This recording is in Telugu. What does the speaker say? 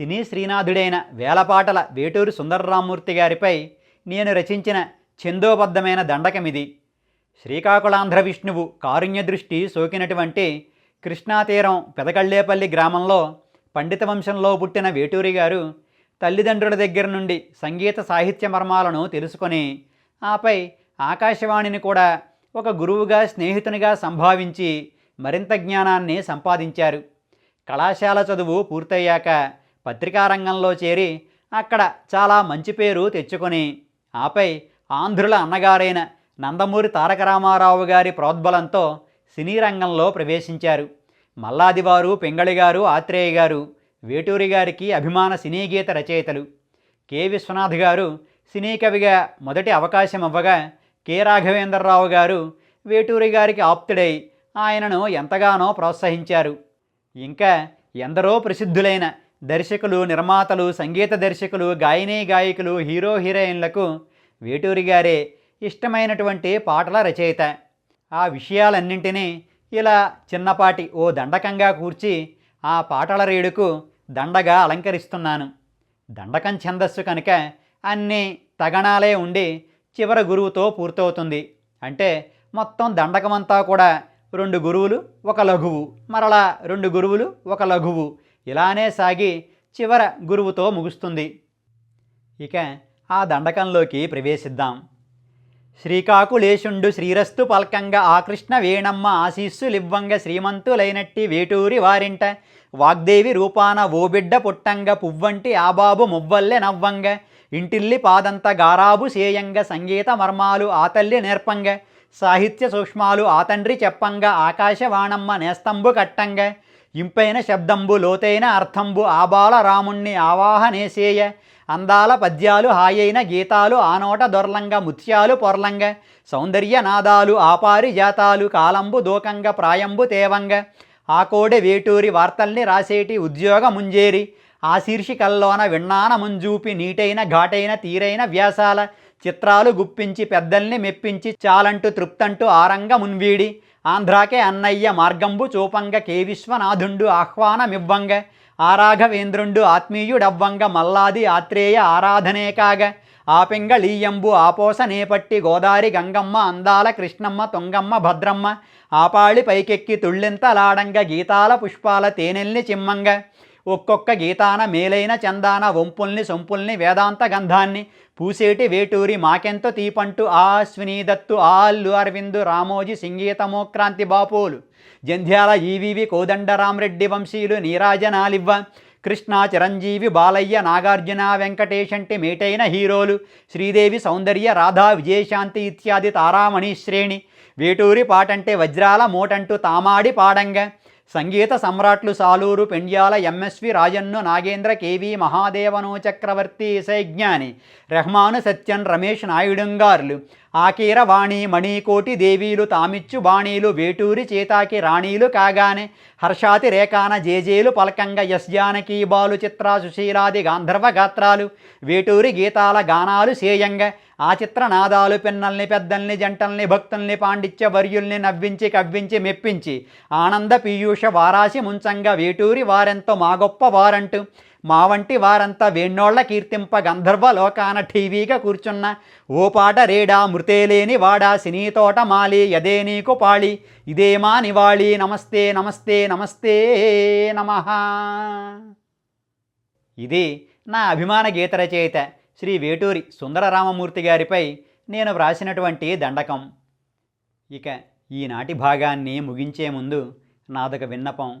సినీ శ్రీనాథుడైన వేలపాటల వేటూరు సుందరరామూర్తి గారిపై నేను రచించిన ఛందోబద్ధమైన దండకమిది. శ్రీకాకుళాంధ్ర విష్ణువు కారుణ్య దృష్టి సోకినటువంటి కృష్ణాతీరం పెదకళ్ళేపల్లి గ్రామంలో పండిత వంశంలో పుట్టిన వేటూరి గారు తల్లిదండ్రుల దగ్గర నుండి సంగీత సాహిత్య మర్మాలను తెలుసుకొని ఆపై ఆకాశవాణిని కూడా ఒక గురువుగా స్నేహితునిగా సంభావించి మరింత జ్ఞానాన్ని సంపాదించారు. కళాశాల చదువు పూర్తయ్యాక పత్రికా రంగంలో చేరి అక్కడ చాలా మంచి పేరు తెచ్చుకొని ఆపై ఆంధ్రుల అన్నగారైన నందమూరి తారక రామారావు గారి ప్రోద్బలంతో సినీ రంగంలో ప్రవేశించారు. మల్లాదివారు పెంగళి గారు ఆత్రేయ గారు వేటూరి గారికి అభిమాన సినీ గీత రచయితలు. కె. విశ్వనాథ్ గారు సినీ కవిగా మొదటి అవకాశం ఇవ్వగా కె. రాఘవేంద్రరావు గారు వేటూరి గారికి ఆప్తుడై ఆయనను ఎంతగానో ప్రోత్సహించారు. ఇంకా ఎందరో ప్రసిద్ధులైన దర్శకులు నిర్మాతలు సంగీత దర్శకులు గాయనీ గాయకులు హీరో హీరోయిన్లకు వేటూరి గారే ఇష్టమైనటువంటి పాటల రచయిత. ఆ విషయాలన్నింటినీ ఇలా చిన్నపాటి ఓ దండకంగా కూర్చి ఆ పాటల రేడుకు దండగా అలంకరిస్తున్నాను. దండకం ఛందస్సు కనుక అన్నీ తగణాలే ఉండి చివర గురువుతో పూర్తవుతుంది. అంటే మొత్తం దండకమంతా కూడా రెండు గురువులు ఒక లఘువు. మరలా రెండు గురువులు ఒక లఘువు. ఇలానే సాగి చివర గురువుతో ముగుస్తుంది. ఇక ఆ దండకంలోకి ప్రవేశిద్దాం. శ్రీకాకుళేశుండు శ్రీరస్తు పల్కంగా ఆ కృష్ణ వేణమ్మ ఆశీస్సులివ్వంగ శ్రీమంతులైనట్టి వేటూరి వారింట వాగ్దేవి రూపాన ఓ బిడ్డ పుట్టంగ పువ్వంటి ఆబాబు మువ్వల్లె నవ్వంగ ఇంటిల్లి పాదంత గారాబు సేయంగ సంగీత మర్మాలు ఆతల్లి నేర్పంగ సాహిత్య సూక్ష్మాలు ఆ తండ్రి చెప్పంగ ఆకాశవాణమ్మ నేస్తంబు కట్టంగ ఇంపైన శబ్దంబు లోతైన అర్థంబు ఆబాల రాముణ్ణి ఆవాహనేసేయ. అందాల పద్యాలు హాయైన గీతాలు ఆనోట దొర్లంగ ముత్యాలు పొర్లంగ సౌందర్య నాదాలు ఆపారి జాతాలు కాలంబు దూకంగ ప్రాయంబు తేవంగ. ఆకోడె వేటూరి వార్తల్ని రాసేటి ఉద్యోగ ముంజేరి ఆ శీర్షికల్లోన విన్నాన ముంజూపి నీటైన ఘాటైన తీరైన వ్యాసాల చిత్రాలు గుప్పించి పెద్దల్ని మెప్పించి చాలంటూ తృప్తంటూ ఆరంగ మున్వీడి. ఆంధ్రాకే అన్నయ్య మార్గంబు చూపంగ కే విశ్వనాథుండు ఆహ్వానమివ్వంగ. ఆరాఘవేంద్రుండు ఆత్మీయుడవ్వంగ మల్లాది ఆత్రేయ ఆరాధనే కాగ ఆపింగళీయంబు ఆపోస నేపట్టి గోదారి గంగమ్మ అందాల కృష్ణమ్మ తొంగమ్మ భద్రమ్మ. ఆపాళి పైకెక్కి తుళ్ళింతలాడంగ గీతాల పుష్పాల తేనెల్ని చిమ్మంగ. ఒక్కొక్క గీతాన మేలైన చందాన వంపుల్ని సొంపుల్ని వేదాంత గంధాన్ని పూసేటి వేటూరి మాకెంతో తీపంటూ ఆ అశ్వినీదత్తు ఆల్లు అల్లు అరవిందు రామోజీ సంగీతమోక్రాంతి బాపోలు. జంధ్యాల ఈవీవి కోదండరామరెడ్డి వంశీయులు నీరాజనాలివ్వ. కృష్ణ చిరంజీవి బాలయ్య నాగార్జున వెంకటేశంటి మేటైన హీరోలు. శ్రీదేవి సౌందర్య రాధా విజయశాంతి ఇత్యాది తారామణి శ్రేణి. వేటూరి పాటంటే వజ్రాల మోటంటూ తామాడి పాడంగా. సంగీత సమ్రాట్లు సాలూరు పెండ్యాల ఎంఎస్వి రాజన్ను నాగేంద్ర కేవి మహాదేవను చక్రవర్తి సైజ్ఞాని రెహమాను సత్యన్ రమేష్ నాయుడుంగార్లు. ఆకీరవాణి మణికోటి దేవీలు తామిచ్చు బాణీలు వేటూరి చేతాకి రాణీలు కాగానే. హర్షాతి రేఖాన జేజేలు పలకంగ ఎస్ జానకీ బాలు చిత్ర సుశీలాది గాంధర్వ గాత్రాలు. వేటూరి గీతాల గానాలు సేయంగ. ఆ చిత్రనాదాలు పిన్నల్ని పెద్దల్ని జంటల్ని భక్తుల్ని పాండిత్య వర్యుల్ని నవ్వించి కవ్వించి మెప్పించి. ఆనంద పీయూష వారాసి ముంచంగా వేటూరి వారెంతో మా గొప్ప వారంటూ. మా వంటి వారంతా వేణోళ్ళ కీర్తింప గంధర్వ లోకాన ఠీవీగా కూర్చున్న ఓ పాట రేడా మృతేలేని వాడా సినీతోట మాలి యదే నీకు పాళి. ఇదేమా నివాళి. నమస్తే నమస్తే నమస్తే నమ. ఇది నా అభిమాన గీత రచయిత శ్రీ వేటూరి సుందరరామమూర్తి గారిపై నేను వ్రాసినటువంటి దండకం. ఇక ఈనాటి భాగాన్ని ముగించే ముందు నాదొక విన్నపం.